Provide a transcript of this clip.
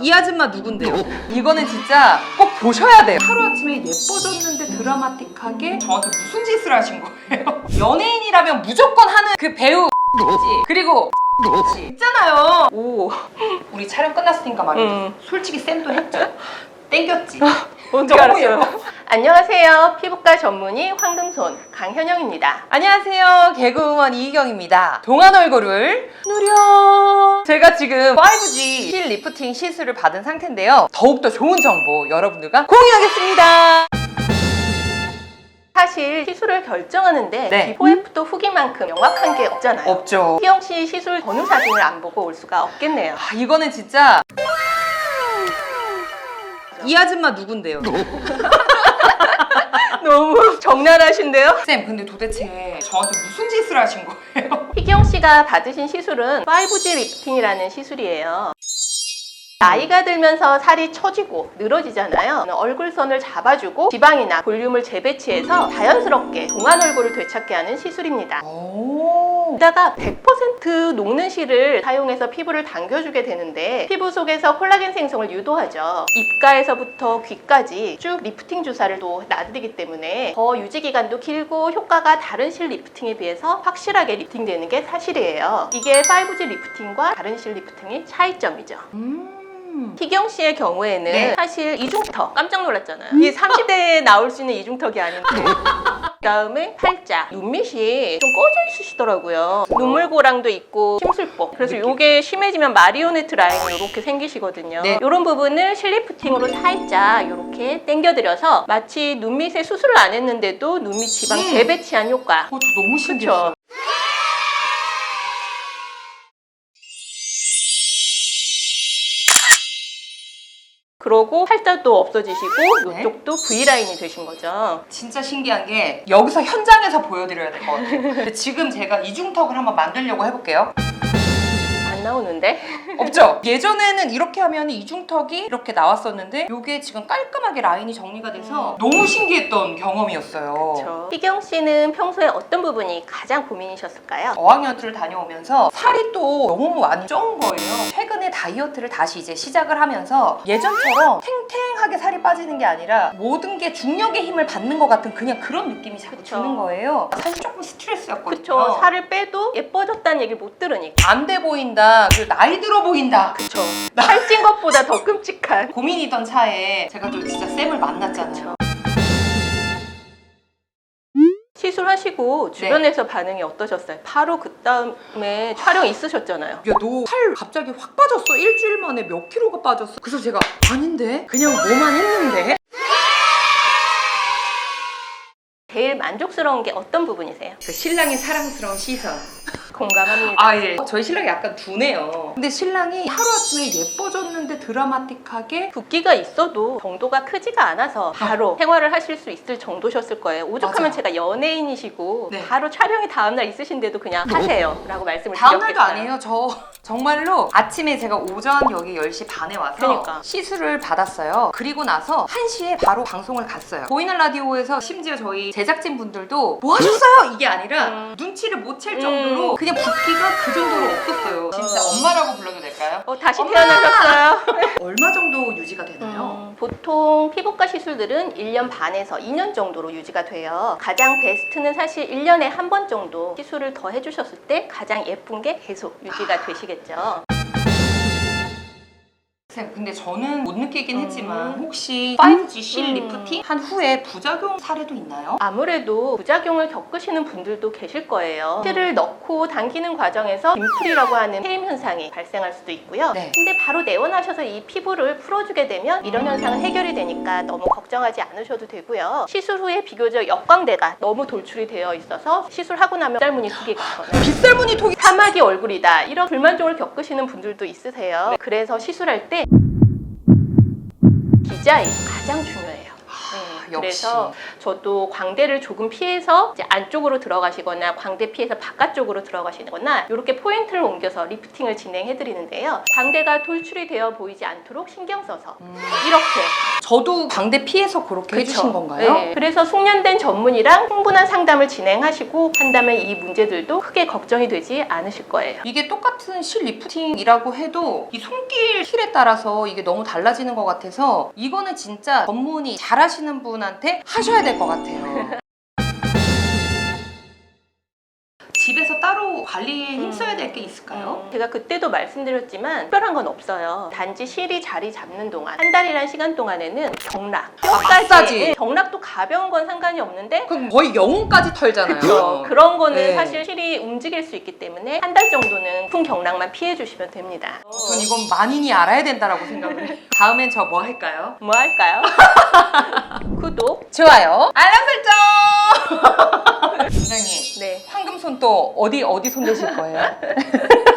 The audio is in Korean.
이 아줌마 누군데요? 이거는 진짜 꼭 보셔야 돼요. 하루아침에 예뻐졌는데 드라마틱하게 저한테 무슨 짓을 하신 거예요? 연예인이라면 무조건 하는 그 배우 지 그리고 지 있잖아요. 오, 우리 촬영 끝났으니까 말이죠. 음. 솔직히 쌤도 했죠. 땡겼지. 어떻게 너무 알았어요? 예뻐. 안녕하세요. 피부과 전문의 황금손 강현영입니다. 안녕하세요. 개그우먼 이희경입니다. 동안 얼굴을 누려. 제가 지금 5G 실 리프팅 시술을 받은 상태인데요. 더욱더 좋은 정보 여러분들과 공유하겠습니다. 사실 시술을 결정하는데 네. 비포 애프터 후기만큼 명확한 게 없잖아요. 없죠. 희영 씨 시술 전후 사진을 안 보고 올 수가 없겠네요. 아, 이거는 진짜 이 아줌마 누군데요? 너무 적나라하신데요? 쌤, 근데 도대체 저한테 무슨 짓을 하신 거예요? 희경 씨가 받으신 시술은 5G 리프팅이라는 시술이에요. 나이가 들면서 살이 처지고 늘어지잖아요. 얼굴선을 잡아주고 지방이나 볼륨을 재배치해서 자연스럽게 동안 얼굴을 되찾게 하는 시술입니다. 오. 게다가 100% 녹는 실을 사용해서 피부를 당겨주게 되는데 피부 속에서 콜라겐 생성을 유도하죠. 입가에서부터 귀까지 쭉 리프팅 주사를 또 놔드리기 때문에 더 유지 기간도 길고 효과가 다른 실 리프팅에 비해서 확실하게 리프팅되는 게 사실이에요. 이게 5G 리프팅과 다른 실 리프팅의 차이점이죠. 음. 희경 씨의 경우에는 네. 사실 이중턱 깜짝 놀랐잖아요. 이게 30대에 나올 수 있는 이중턱이 아닌데. 그다음에 팔자 눈밑이 좀 꺼져 있으시더라고요. 눈물고랑도 있고 심술보. 그래서 이게 심해지면 마리오네트 라인이 이렇게 생기시거든요. 네. 이런 부분을 실리프팅으로 살짝 이렇게 당겨드려서 마치 눈밑에 수술을 안 했는데도 눈밑 지방 음. 재배치한 효과. 어, 저 너무 신기했어요. 그러고 팔자도 없어지시고 네. 이쪽도 V라인이 되신 거죠. 진짜 신기한 게 여기서 현장에서 보여드려야 될 것 같아요. 지금 제가 이중턱을 한번 만들려고 해볼게요. 안 나오는데? 없죠? 예전에는 이렇게 하면 이중턱이 이렇게 나왔었는데 이게 지금 깔끔하게 라인이 정리가 돼서 너무 신기했던 경험이었어요. 그렇죠. 희경 씨는 평소에 어떤 부분이 가장 고민이셨을까요? 어학연수를 다녀오면서 살이 또 너무 많이 쪄온 거예요. 최근에 다이어트를 다시 이제 시작을 하면서 예전처럼 탱탱하게 살이 빠지는 게 아니라 모든 게 중력의 힘을 받는 것 같은 그냥 그런 느낌이 자꾸 그쵸. 드는 거예요. 사실 조금 스트레스였거든요. 그쵸. 살을 빼도 예뻐졌다는 얘기를 못 들으니까. 안 돼 보인다. 그리고 나이 들어 보인다. 그쵸. 살찐 것보다 더 끔찍한. 고민이던 차에 제가 또 진짜 쌤을 만났잖아요. 시술하시고 주변에서 반응이 어떠셨어요? 바로 그 다음에 촬영 있으셨잖아요. 야, 너 살 갑자기 확 빠졌어. 일주일 만에 몇 킬로가 빠졌어. 그래서 제가 아닌데? 그냥 뭐만 했는데? 제일 만족스러운 게 어떤 부분이세요? 그 신랑의 사랑스러운 시선. 공감합니다. 아, 예. 저희 신랑이 약간 둔해요. 근데 신랑이 하루아침에 예뻐졌는데 드라마틱하게 붓기가 있어도 정도가 크지가 않아서 바로 생활을 하실 수 있을 정도셨을 거예요. 오죽하면 맞아요. 제가 연예인이시고 네. 바로 촬영이 다음날 있으신데도 그냥 하세요 라고 말씀을 다음날도 드렸겠어요. 아니에요. 저 정말로 아침에 제가 오전 여기 10시 반에 와서 그러니까. 시술을 받았어요. 그리고 나서 1시에 바로 방송을 갔어요. 보이는 라디오에서 심지어 저희 제작진 분들도 뭐 하셨어요? 이게 아니라 음. 눈치를 못챌 음. 정도로 그냥 붓기가 그 정도로 없었어요. 진짜 어. 엄마라고 불러도 될까요? 어, 다시 엄마! 태어나셨어요. 얼마 정도 유지가 되나요? 음, 보통 피부과 시술들은 1년 반에서 2년 정도로 유지가 돼요. 가장 베스트는 사실 1년에 한 번 정도 시술을 더 해주셨을 때 가장 예쁜 게 계속 유지가 되시겠죠. 쌤, 근데 저는 못 느끼긴 음. 했지만 혹시 5G 실 음. 리프팅 한 후에 부작용 사례도 있나요? 아무래도 부작용을 겪으시는 분들도 계실 거예요. 실을 넣고 당기는 과정에서 림플이라고 하는 해임 현상이 발생할 수도 있고요. 네. 근데 바로 내원하셔서 이 피부를 풀어주게 되면 이런 현상은 해결이 되니까 너무 걱정하지 않으셔도 되고요. 시술 후에 비교적 역광대가 너무 돌출이 되어 있어서 시술하고 나면 쌀무늬 두개 같거나 빗살무늬 통이 사막이 얼굴이다 이런 불만족을 겪으시는 분들도 있으세요. 그래서 시술할 때 기자이 가장 중요해요. 네. 역시. 그래서 저도 광대를 조금 피해서 이제 안쪽으로 들어가시거나 광대 피해서 바깥쪽으로 들어가시거나 이렇게 포인트를 옮겨서 리프팅을 진행해 드리는데요. 광대가 돌출이 되어 보이지 않도록 신경 써서 음. 이렇게 저도 광대 피해서 그렇게 해주신 그쵸? 건가요? 네. 그래서 숙련된 전문이랑 충분한 상담을 진행하시고 한다면 이 문제들도 크게 걱정이 되지 않으실 거예요. 이게 똑같은 실 리프팅이라고 해도 이 손길 힐에 따라서 이게 너무 달라지는 것 같아서 이거는 진짜 전문이 잘하시는 분 한테 하셔야 될 것 같아요. 따로 관리에 힘써야 될 게 있을까요? 음, 제가 그때도 말씀드렸지만 특별한 건 없어요. 단지 실이 자리 잡는 동안 한 달이란 시간 동안에는 경락, 뼈까지 마사지. 네, 경락도 가벼운 건 상관이 없는데 그럼 거의 영혼까지 털잖아요. 그렇죠. 그런 거는 네. 사실 실이 움직일 수 있기 때문에 한 달 정도는 품 경락만 피해 주시면 됩니다. 전 이건 만인이 알아야 된다라고 생각을 해요. 다음엔 저 뭐 할까요? 뭐 할까요? 구독. 좋아요. 알람 설정. 부장님, 네. 황금 손 또 어디 어디 손 대실 거예요?